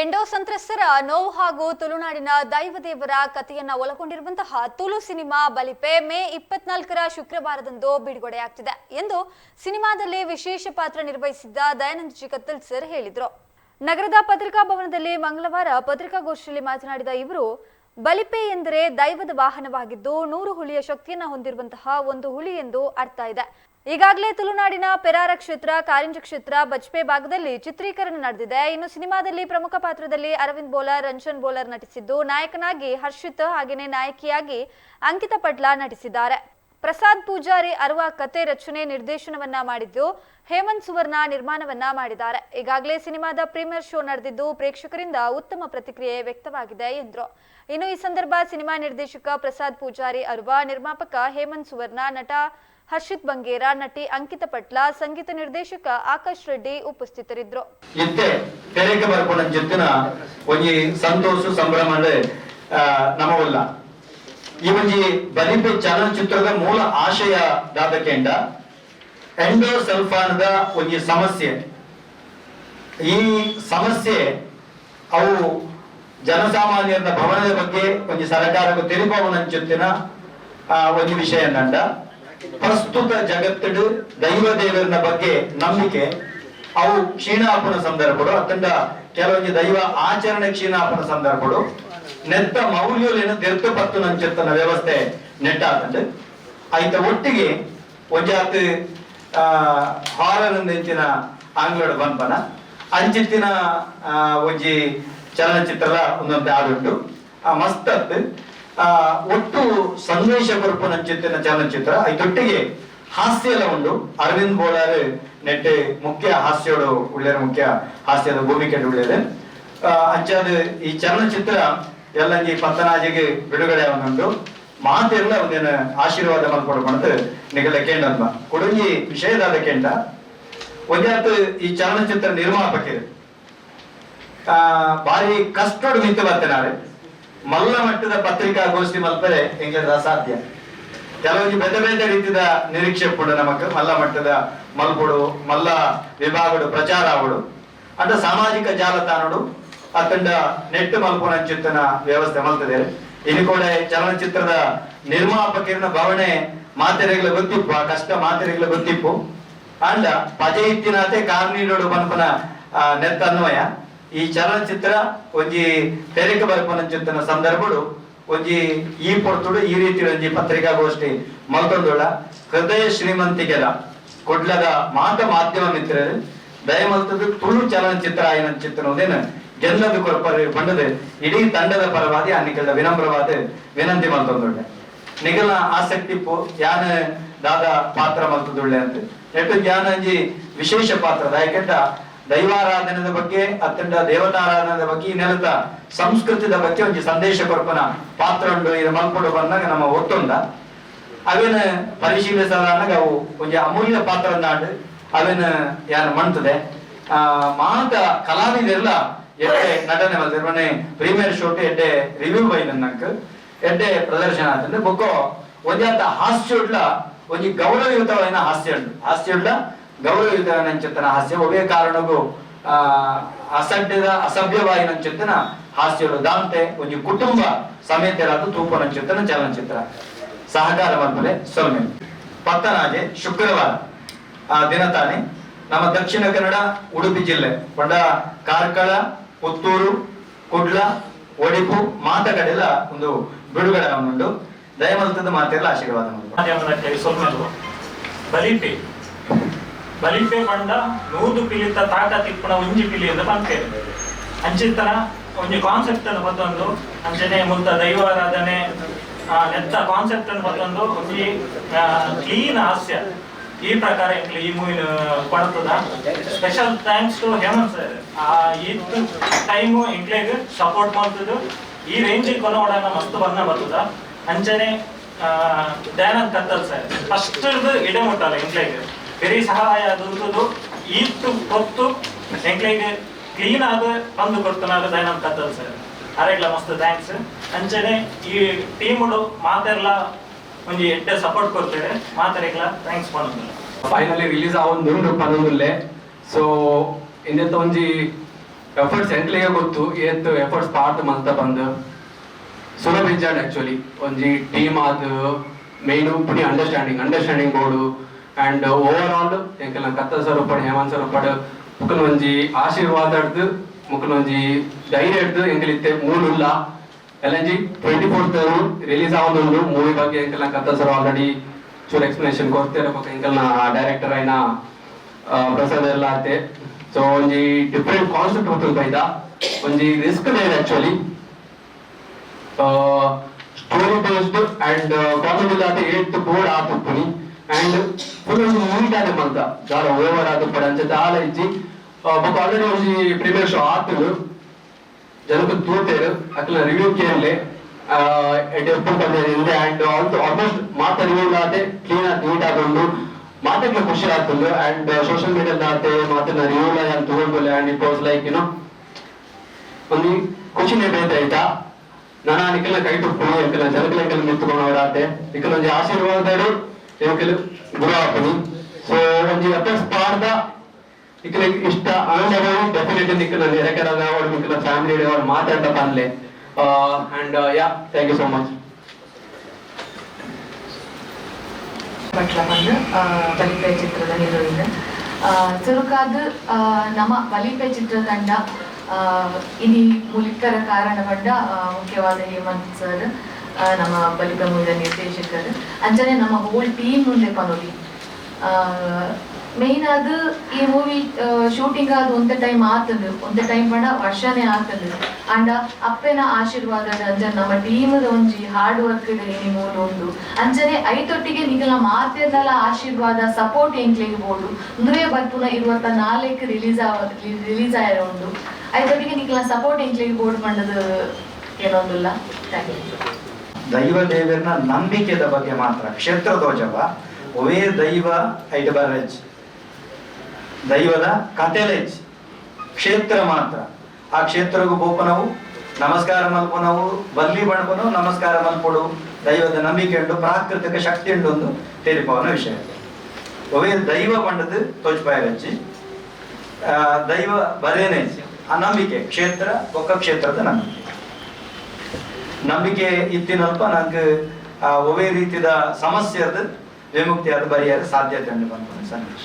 Endo ಸಂತ್ರಸ್ತರ ನೋವು ಹಾಗೂ ತುಳುನಾಡಿನ ದೈವದೇವರ ಕಥೆಯನ್ನ ಒಳಗೊಂಡಿರುವಂತಹ ತುಳು ಸಿನಿಮಾ ಬಲಿಪೆ ಮೇ ಇಪ್ಪತ್ನಾಲ್ಕರ ಶುಕ್ರವಾರದಂದು ಬಿಡುಗಡೆಯಾಗ್ತಿದೆ ಎಂದು ಸಿನಿಮಾದಲ್ಲಿ ವಿಶೇಷ ಪಾತ್ರ ನಿರ್ವಹಿಸಿದ್ದ ದಯಾನಂದ ಜಿ ಕತ್ತಲ್ ಸರ್ ಹೇಳಿದ್ರು. ನಗರದ ಪತ್ರಿಕಾ ಭವನದಲ್ಲಿ ಮಂಗಳವಾರ ಪತ್ರಿಕಾಗೋಷ್ಠಿಯಲ್ಲಿ ಮಾತನಾಡಿದ ಇವರು, ಬಲಿಪೆ ಎಂದರೆ ದೈವದ ವಾಹನವಾಗಿದ್ದು ನೂರು ಹುಲಿಯ ಶಕ್ತಿಯನ್ನು ಹೊಂದಿರುವಂತಹ ಒಂದು ಹುಲಿ ಎಂದು ಅರ್ಥ ಇದೆ. ಈಗಾಗಲೇ ತುಳುನಾಡಿನ ಪೆರಾರ ಕ್ಷೇತ್ರ, ಕಾರಿಂಜ ಕ್ಷೇತ್ರ, ಬಜ್ಪೆ ಭಾಗದಲ್ಲಿ ಚಿತ್ರೀಕರಣ ನಡೆದಿದೆ. ಇನ್ನು ಸಿನಿಮಾದಲ್ಲಿ ಪ್ರಮುಖ ಪಾತ್ರದಲ್ಲಿ ಅರವಿಂದ್ ಬೋಲರ್ ರಂಜನ್ ಬೋಲರ್ ನಟಿಸಿದ್ದು, ನಾಯಕನಾಗಿ ಹರ್ಷಿತ್ ಹಾಗೆಯೇ ನಾಯಕಿಯಾಗಿ ಅಂಕಿತ ಪಟ್ಲ ನಟಿಸಿದ್ದಾರೆ. ಪ್ರಸಾದ್ ಪೂಜಾರಿ ಅರುವ ಕತೆ ರಚನೆ ನಿರ್ದೇಶನವನ್ನ ಮಾಡಿದ್ದು, ಹೇಮಂತ್ ಸುವರ್ಣ ನಿರ್ಮಾಣವನ್ನ ಮಾಡಿದ್ದಾರೆ. ಈಗಾಗಲೇ ಸಿನಿಮಾದ ಪ್ರೀಮಿಯರ್ ಶೋ ನಡೆದಿದ್ದು, ಪ್ರೇಕ್ಷಕರಿಂದ ಉತ್ತಮ ಪ್ರತಿಕ್ರಿಯೆ ವ್ಯಕ್ತವಾಗಿದೆ ಎಂದರು. ಇನ್ನು ಈ ಸಂದರ್ಭ ಸಿನಿಮಾ ನಿರ್ದೇಶಕ ಪ್ರಸಾದ್ ಪೂಜಾರಿ ಅರುವ ನಿರ್ಮಾಪಕ ಹೇಮಂತ್ ಸುವರ್ಣ ನಟ ಹರ್ಷಿತ್ ಬಂಗೇರ, ನಟಿ ಅಂಕಿತ ಪಟ್ಲ, ಸಂಗೀತ ನಿರ್ದೇಶಕ ಆಕಾಶ್ ರೆಡ್ಡಿ ಉಪಸ್ಥಿತರಿದ್ದರು. ಇತ್ತೆ ತೆರೆಗೆ ಬರ್ಕೊಂಡ ಜೊತ್ತಿನ ಒಂಜಿ ಸಂತೋಷ ಸಂಭ್ರಮಡ್ ನಮವಲ್ಲ ಈ ಒಂಜಿ ಬಲಿಪೆ ಚಲನಚಿತ್ರದ ಮೂಲ ಆಶಯ ದಾದಕೆಂಡ ಎಂಡೋಸಲ್ಫಾನದ ಒಂಜಿ ಸಮಸ್ಯೆ. ಈ ಸಮಸ್ಯೆ ಅವು ಜನಸಾಮಾನ್ಯರ ಭವನದ ಬಗ್ಗೆ ಒಂಜಿ ಸರ್ಕಾರಕ್ಕೆ ತಿಳಿಪವನಂಚುತ್ತಿನ ಒಂದು ವಿಷಯ ನಂಡ ಪ್ರಸ್ತುತ ಜಗತ್ತಡು ದೈವ ದೇವರನ ಬಗ್ಗೆ ನಂಬಿಕೆ, ಅವು ಕ್ಷೀಣಾಪನ ಸಂದರ್ಭಗಳು ಅತ್ತಂಡ ಕೆಲವೊಂದು ದೈವ ಆಚರಣೆ ಕ್ಷೀಣಾಪನ ಸಂದರ್ಭಗಳು. ನೆತ್ತ ಮೌಲ್ಯಲೇನು ದೆರ್ತು ಪತ್ತು ನಂಚೆತ್ತನ ವ್ಯವಸ್ಥೆ ನೆಟ್ಟಾತಂಡು ಐತ ಒಟ್ಟಿಗೆ ಒಂಜಾತ್ ಹಾರರ್ ಎಂಚಿನ ಆಂಗ್ಲಡ್ ಬಂಪನ ಅಂಚಿತ್ತಿನ ಒಂಜಿ ಚಲನಚಿತ್ರದ ಒಂದೊಂದು ಆ, ಮಸ್ತತ್ ಆ, ಒಟ್ಟು ಸಂದೇಶ ಕೊರಪು ನಂಚಿತ್ತಿನ ಚಲನಚಿತ್ರ ಐತೊಟ್ಟಿಗೆ ಹಾಸ್ಯಲ ಉಂಡು ಅರವಿಂದ್ ಬೋಳಾರ್ ನೆಟ್ಟೆ ಮುಖ್ಯ ಹಾಸ್ಯೋಡು ಉಳ್ಳೇರ ಮುಖ್ಯ ಹಾಸ್ಯದ ಭೂಮಿಕೆ ಉಳ್ಳೇದು ಅಂಚಾದ ಈ ಚಲನಚಿತ್ರ ಎಲ್ಲಂಜಿ ಪತ್ತನಾಜಿಗೆ ಬಿಡುಗಡೆ ಅವನುಂಟು ಮಾತೆಲ್ಲ ಒಂದೇನು ಆಶೀರ್ವಾದ ಮಲ್ಕೊಡ್ಕೊಂಡು ನಿಗಲ ಕೇಂದ್ರ ಕೊಡುಗಿ ವಿಷಯದಾದ ಕೇಂದ್ರ ಒಂದ್ಯಾತ್ ಈ ಚಲನಚಿತ್ರ ನಿರ್ಮಾಪಕರು ಆ, ಬಾರಿ ಕಷ್ಟ ನಿಂತು ಬರ್ತಾರೆ ಮಲ್ಲ ಮಟ್ಟದ ಪತ್ರಿಕಾಗೋಷ್ಠಿ ಮಲ್ಪರೆ ಎಂಗದ ಅಸಾಧ್ಯ. ಕೆಲವೊಂದು ಬೇರೆ ಬೇರೆ ರೀತಿಯ ನಿರೀಕ್ಷೆ ಕೂಡ ನಮಕ್ ಮಲ್ಲ ಮಟ್ಟದ ಮಲ್ಪುಡು ಮಲ್ಲ ವಿಭಾಗಡು ಪ್ರಚಾರ ಆವಡು ಅಂಡ ಸಾಮಾಜಿಕ ಜಾಲತಾಣಡು ಅತ್ತಂಡ ನೆಟ್ ಮಲ್ಪುನ ಚಿತ್ತನ ವ್ಯವಸ್ಥೆ ಮಲ್ತದೆ. ಇನ್ನು ಕೂಡ ಚಲನಚಿತ್ರದ ನಿರ್ಮಾಪಕರಿನ ಭಾವನೆ ಮಾತೆರೆಗಳ ಗೊತ್ತಿಪ್ಪು ಆ ಕಷ್ಟ ಮಾತೆರೆಗಳ ಗೊತ್ತಿಪ್ಪು. ಅಂಡ ಪಜೆ ಇತ್ತಿನಾತೆ ಕಾರ್ನೀಡೋಡು ಬನ್ಪನ ಆ, ನೆತ್ತ ಅನ್ವಯ ಈ ಚಲನಚಿತ್ರ ಒಂಜಿ ತೆರೆಕ ಬರ್ಪನಂಚಿತ್ತಿನ ಸಂದರ್ಭಡು ಒಂಜಿ ಈ ಪೊರ್ತುಡು ಈ ರೀತಿ ಒಂಜಿ ಪತ್ರಿಕಾಗೋಷ್ಠಿ ಮಲ್ತೊಂದುಳ ಹೃದಯ ಶ್ರೀಮಂತಿಗೆಲ ಕೊಡ್ಲದ ಮಾತ ಮಾಧ್ಯಮ ಮಿತ್ರರು ದಯಮಲ್ತದ ತುಳು ಚಲನಚಿತ್ರ ಆಯ್ನ ಚಿತ್ರ ಒಂದೇನು ಗೆಲ್ಲದು ಕೊರಪರಿ ಬಂಡದು ಇಡೀ ತಂಡದ ಪರವಾದಿ ಅನ್ನಿಗಳ ವಿನಮ್ರವಾದ ವಿನಂತಿ ಮಲ್ತೊಂದುಳ್ಳೆ. ನಿಗಲ ಆಸಕ್ತಿ ಪೋ ಯಾನ ದಾದ ಪಾತ್ರ ಮಲ್ತದುಳ್ಳೆ ಅಂತ. ನೆಟ್ಟು ಜ್ಞಾನ ಒಂಜಿ ವಿಶೇಷ ಪಾತ್ರ ಯಾಕೆಂತ ದೈವಾರಾಧನೆದ ಬಗ್ಗೆ ಅತ್ಯಂತ ದೇವತಾರಾಧನೆದ ಬಗ್ಗೆ ನೆಲದ ಸಂಸ್ಕೃತಿದ ಬಗ್ಗೆ ಒಂಜಿ ಸಂದೇಶ ಕೊರ್ಪನ ಪಾತ್ರ ಉಂಡು ಇದು ಬಂದಾಗ ನಮ್ಮ ಒತ್ತೊಂದ. ಅವಿನ ಪರಿಶೀಲಿಸಲಾಗ ಅವು ಒಂಜಿ ಅಮೂಲ್ಯ ಪಾತ್ರ ನಾಡು ಅವೇನ ಯಾರು ಮಣ್ತದೆ. ಆ, ಮಾತ ಕಲಾವಿದೆಲ್ಲ ಎಡ್ಡೆ ನಟನೆ ಮನೆ ಪ್ರೀಮಿಯರ್ ಶೋಟ್ ಎಡ್ಡೆ ರಿವ್ಯೂ ಬೈ ನಂಕ್ ಎಡ್ಡೆ ಪ್ರದರ್ಶನ ಆತಂದ್ರೆ ಒಂದೇ ಅಂತ ಹಾಸ್ಯ ಉಡ್ಲ ಒಂಜಿ ಗೌರವಯುತವಾದ ಹಾಸ್ಯ ಉಂಟು. ಹಾಸ್ಯ ಉಡ್ಲ ಗೌರವಯುತವಾದ ನಂಚಿತ್ತನ ಹಾಸ್ಯ ಒವೇ ಕಾರಣಗೂ ಆ ಅಸಡ್ಯದ ಅಸಭ್ಯವಾಗಿ ನಂಚಿತ್ತನ ಹಾಸ್ಯಗಳು ದಾಂತೆ, ಒಂದು ಕುಟುಂಬ ಸಮೇತರಾದ ತೂಪ ನಂಚಿತ್ತನ ಚಲನಚಿತ್ರ ಸಹಕಾರ ಮಲ್ಪಲೆ ಸೊಲ್ಮೆ ಪತ್ತನಾಜೆ ಶುಕ್ರವಾರ, ಆ, ದಿನ ತಾನೆ ನಮ್ಮ ದಕ್ಷಿಣ ಕನ್ನಡ, ಉಡುಪಿ ಜಿಲ್ಲೆ, ಬಂಡ, ಕಾರ್ಕಳ, ಪುತ್ತೂರು, ಕುಡ್ಲ, ಒಡಿಪು ಮಾತಗಡೆಲ್ಲ ಒಂದು ಬಿಡುಗಡೆ ಉಂಟು ದಯಮಲ್ತದ ಮಾತೆಲ್ಲ ಆಶೀರ್ವಾದ ಬಲಿಪೆ. ಬಲಿಪೆ ಪಂಡ ನೂದು ಪಿಲಿತ ತಾಕ ತಿಪ್ಪಣ ಒಂಜಿ ಪಿಲಿ ಅಂತ ಪಂಪೇರು ಅಂಚಿತ್ತನ ಒಂಜಿ ಕಾನ್ಸೆಪ್ಟ್ ಅನ್ನು ಮತ್ತೊಂದು ಅಂಚನೆ ಮುಂತ ದೈವಾರಾಧನೆ ನೆತ್ತ ಕಾನ್ಸೆಪ್ಟ್ ಅನ್ನು ಮತ್ತೊಂದು, ಒಂಜಿ ಕ್ಲೀನ್ ಹಾಸ್ಯ. ಈ ಪ್ರಕಾರ ಈ ಮೂವಿ ಕೊಡ್ತದ. Special thanks to Hemanth sir ಆ ಇತ್ತು ಟೈಮು ಇಂಗ್ಲೆಗ್ ಸಪೋರ್ಟ್ ಮಾಡ್ತದ್ದು. ಈ ರೇಂಜಿಗೆ ಕೊನೋಡನ ಮಸ್ತ್ ಬಂದ ಬರ್ತದ. ಅಂಚನೆ ದಯಾನಂದ್ ಕತ್ತಲ್ ಸರ್ ಫಸ್ಟ್ ಇಡೇ ಮುಟ್ಟಲ್ಲ ಎಂಕ್ಲೆಗ್ ಬೆರಿ ಸಹಾಯ ದುಂತದು ಈತ್ತು ಕೊತ್ತು ಎಂಕ್ಲೈಗೆ ಕ್ಲೀನ್ ಆದ ಬಂದು ಕೊಡ್ತಾನ ದಯನ ಕತ್ತಲ್ ಸರ್. ಅರೆಗ್ಲ ಮಸ್ತ್ ಥ್ಯಾಂಕ್ಸ್ ಅಂಚನೆ ಈ ಟೀಮುಡು ಮಾತೆರ್ಲ ಒಂಜಿ ಎಡ್ಡೆ ಸಪೋರ್ಟ್ ಕೊಡ್ತೇವೆ. ಮಾತೆರೆಗ್ಲ ಥ್ಯಾಂಕ್ಸ್ ಮಾಡೋದು ಫೈನಲಿ ರಿಲೀಸ್ ಆವೊಂದುಂಡು ಪನೊಂದುಲ್ಲೆ ಸೊ ಇಂದೆತ್ತ ಒಂಜಿ ಎಫರ್ಟ್ಸ್ ಎಂಕ್ಲಿಗೆ ಗೊತ್ತು. ಏತ್ ಎಫರ್ಟ್ಸ್ ಪಾರ್ಟ್ ಮಂತ ಬಂದು. ಸುಲಭ ಇಜ್ಜಾಡ್ ಆಕ್ಚುಲಿ ಒಂಜಿ ಟೀಮ್ ಆದ್ ಮೇನ್ ಪುಡಿ understanding understanding board and overall ಎಂಕಲ್ನ ಕತ್ತ ಸರಪಡು ಹೇಮಂತ್ ಸರಪಡು ಮುಕ್ಕಲ್ ಒಂಜಿ ಆಶೀರ್ವಾದ ಹಿಡ್ದು ಮುಕ್ಕಲ್ ಒಂಜಿ ಧೈರ್ಯ ಎಡ್ದು ಎಂಕಲ್ ಇತ್ತೆ ಮೂಲ ಉಲ್ಲ ಎಲ್ಲಂಜಿ ಟ್ವೆಂಟಿ ಫೋರ್ತ್ ರಿಲೀಸ್ ಆಗೋದು ಮೂವಿ ಬಗ್ಗೆ ಎಂಕಲ್ನ ಕತ್ತ ಸರ್ ಆಲ್ರೆಡಿ ಚೂರು ಎಕ್ಸ್ಪ್ಲನೇಷನ್ ಕೊಡ್ತೇನೆ ಪಕ್ಕ ಎಂಕಲ್ನ ಡೈರೆಕ್ಟರ್ ಆಯ್ನ ಪ್ರಸಾದ್ ಎಲ್ಲ ಆತೆ ಸೊ ಒಂಜಿ ಡಿಫ್ರೆಂಟ್ ಕಾನ್ಸೆಪ್ಟ್ ಗೊತ್ತಿಲ್ಲ ಬೈದ ಒಂಜಿ ರಿಸ್ಕ್ ಇದೆ actually story based and comedy ಆತ ಏಟ್ ಬೋರ್ಡ್ ಆತು ಪುನಿ ಅಂಡ್ ಫುಲ್ ಒಂದು ನೀಟ್ ಆದ ಮಂತ ದಾರ ಓವರ್ ಆತುಪ್ಪಡ ಅಂಚ ದಾಲ ಇಜ್ಜಿ ಬೊಕ ಆಲ್ರೆಡಿ ಒಂಜಿ ಪ್ರೀಮಿಯರ್ ಶೋ ಆತುಲು ಜನಕ್ಕೆ ತೂತೇರು ಅಕ್ಲ ರಿವ್ಯೂ ಕೇಳಲೆ ಎಪ್ಪು ಬಂದಿದೆ ಅಂಡ್ ಆಲ್ಸೋ ಆಲ್ಮೋಸ್ಟ್ ಮಾತ ರಿವ್ಯೂ ಆತೆ ಕ್ಲೀನ್ ಆಗಿ ನೀಟ್ ಆಗೊಂಡು ಮಾತಕ್ಕೆ ಖುಷಿ ಆಗ್ತದೆ ಅಂಡ್ ಸೋಷಿಯಲ್ ಮೀಡಿಯಾದ ಆತೆ ಮಾತನ್ನ ರಿವ್ಯೂ ಅಂತ ತಗೊಂಡು and it was like you know ಒಂದು ಖುಷಿನೇ ಬೇತ ಆಯ್ತಾ? ನಾನು ನಿಖಿಲ ಕೈ ತುಪ್ಪುನಿ ಎಂಕಲ ಜನಕಲ ಎಂಕಲ ಮಿತ್ತುಕೊಂಡವರಾತೆ ನಿಖಲ ಒಂಜಿ ಆಶೀರ್ವಾದಡು ಆಪುನಿ ಸೊ ಇಷ್ಟ ಅನುಭವ ಡೆಫಿನೆಟ್ ನಿಖಲ ನೆರೆಕರಾದ ಅವ್ರ ನಿಖಲ ಫ್ಯಾಮಿಲಿ ಅವ್ರು ಮಾತಾಡ್ತಾ ಪನ್ಲೆ and yeah thank you so much Balipe ಚಿತ್ರದ ಹೀರೋಯಿನ್ ಚುರುಕಾದ ನಮ್ಮ ಬಲಿಪೆ ಚಿತ್ರತಂಡ ಇಲ್ಲಿ ಇಡೀ ಮುಲಿಕರ ಕಾರಣ ಮುಖ್ಯವಾದ ಹೇಮಂತ್ ಸರ್. ನಮ್ಮ ಮೂವಿದ ನಿರ್ದೇಶಕರು. ಅಂಜನೆ ನಮ್ಮ ಹೋಲ್ ಟೀಮ್ ಮುಂದೆ ಪನೊಲಿ ಮೈನ್ ಅದು ಈ ಮೂವಿ ಶೂಟಿಂಗ್ ಆದ ಒಂದೇ ಟೈಮ್ ಆತದು. ಒಂದೇ ಟೈಮ್ ಪಂಡ ವರ್ಷನೇ ಆತದ. ಅಂಡ ಅಪ್ಪೆನ ಆಶೀರ್ವಾದ ಅಂಜನ್ ನಮ್ಮ ಟೀಮದ ಒಂಜಿ ಹಾರ್ಡ್ ವರ್ಕ್ ಮೂಲ ಉಂಡು ಅಂಜನೆ ಐತೊಟ್ಟಿಗೆ ನಿಗಲ ಮಾತೆದಲ ಆಶೀರ್ವಾದ ಸಪೋರ್ಟ್ ಎಂಕ್ಲಿಗೆ ಬೋಡು ಅಂದ್ರೆ ಬರ್ಪುನ ಇರುವಂತ ನಾಲ್ಕು ರಿಲೀಸ್ ಆವ ರಿಲೀಸ್ ಆಯ್ರ ಉಂಡು ಐತೊಟ್ಟಿಗೆ ನಿಗಲ ಸಪೋರ್ಟ್ ಎಂಕ್ಲಿಗೆ ಬೋರ್ಡ್ ಕೆಲವೊಂದಿಲ್ಲ ಥ್ಯಾಂಕ್ ಯು ದೈವ ದೇವರನ್ನ ನಂಬಿಕೆದ ಬಗ್ಗೆ ಮಾತ್ರ. ಕ್ಷೇತ್ರ ಧ್ವಜವ ಒವೇ ದೈವ ಐಟ್ ಬರಜ್ ದೈವದ ಕಥೆಲೇಜ್, ಕ್ಷೇತ್ರ ಮಾತ್ರ. ಆ ಕ್ಷೇತ್ರಗೂ ಬೋಪನವು ನಮಸ್ಕಾರ ಮಲ್ಪನವು, ಬಲ್ಲಿ ಬಣ್ಪನವು, ನಮಸ್ಕಾರ ಮಲ್ಪಡು. ದೈವದ ನಂಬಿಕೆ ಉಂಡು ಪ್ರಾಕೃತಿಕ ಶಕ್ತಿ ಉಂಟು ಒಂದು ತೇರಿಪವನ ವಿಷಯ. ಒವೇ ದೈವ ಬಂಡದು ತೋಜ್ಪಾಯರಜ್ಜಿ ದೈವ ಬರೇನೇ ಆ ನಂಬಿಕೆ, ಕ್ಷೇತ್ರ ಒಕ್ಕ ಕ್ಷೇತ್ರದ ನಂಬಿಕೆ. ನಂಬಿಕೆ ಇತ್ತಿನಲ್ಪ ನಂಗೆ ಒವೇ ರೀತಿಯ ವಿಮುಕ್ತಿ ಅದು ಬರೆಯಲು ಸಾಧ್ಯತೆ ಉಂಟು ಬಂದ ಸನ್ನಿವೇಶ.